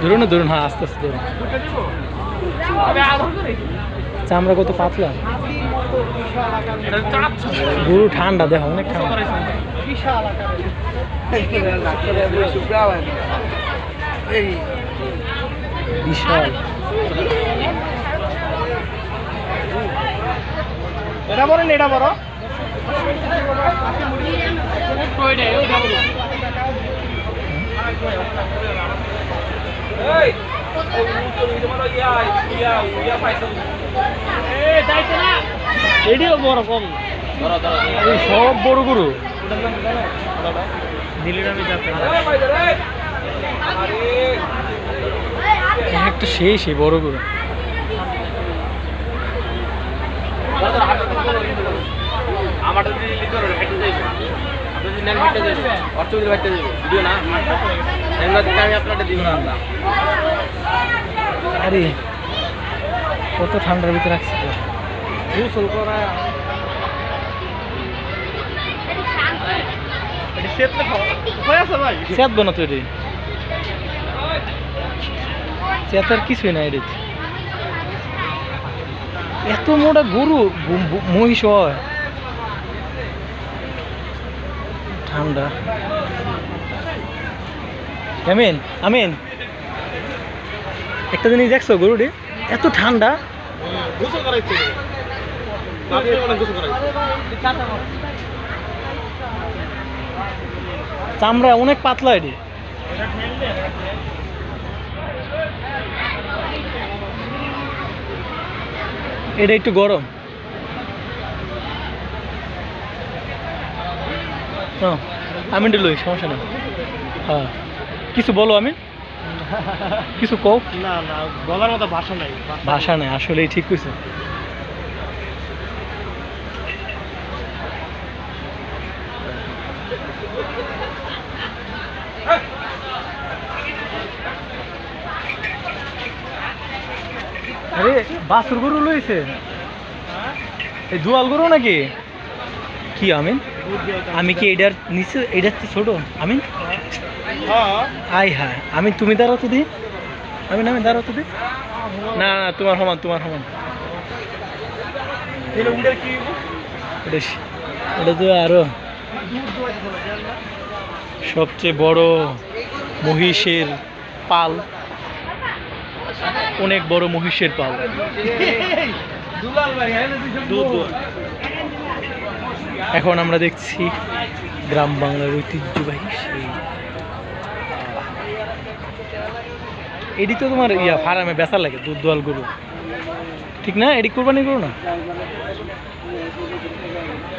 ধরুন না ধরুন হ্যাঁ আস্তে আস্তে ধরুন। চামড়া কত পাতলা? গরু ঠান্ডা দেখো অনেক ঠান্ডা। বিশাল। এটা বলেন এটা বড়। এটিও বড় কম। সব বড় গরু। একটা সেই সেই বড় গরু। আমার যদি লিখতে পারবেন হেঁটে যাইবেন আপনি যদি নেন হেঁটে যাইবেন অর্থ যদি হেঁটে যাইবেন ভিডিও না? এগুলো থেকে আমি আপনাদের দিব না আমরা। আরে কত ঠান্ডার ভিতরে রাখছি তো। গোসল করা এটা সেতলে আছে ভাই? চেতবো না তো এটি চেতার কিছুই না এটি এত মোটা গরু মহিষ হয়। ঠান্ডা। আমিন আমিন। একটা জিনিস দেখছ গরুটি? এত ঠান্ডা। চামড়া অনেক পাতলা এটি। এটা একটু গরম। আমি লই সমস্যা নেই। হ্যাঁ কিছু বলো আমি? কিছু কও? না না বলার মতো ভাষা নাই। ভাষা নেই আসলেই ঠিক কইছে। আরে বাসুর গরু লইছে? এই দুয়াল গরু নাকি? কি আমিন? আমি কি এটার নিচে এটার ছোট? হ্যাঁ আই হ্যাঁ আমি তুমি দাঁড়াও তো দি। আমি আমি দাঁড়াও তো দি। না না তোমার সমান তোমার সমান। এটা তো আরও সবচেয়ে বড় মহিষের পাল। অনেক বড় মহিষের পাল। দুলাল ভাই দুধ এখন আমরা দেখছি গ্রাম বাংলার ঐতিহ্যবাহী সেই এটি তো তোমার ইয়া, ফার্মে বেচা লাগে, দুধ দোয়াল গরু। ঠিক না? এটি কোরবানি গরু না?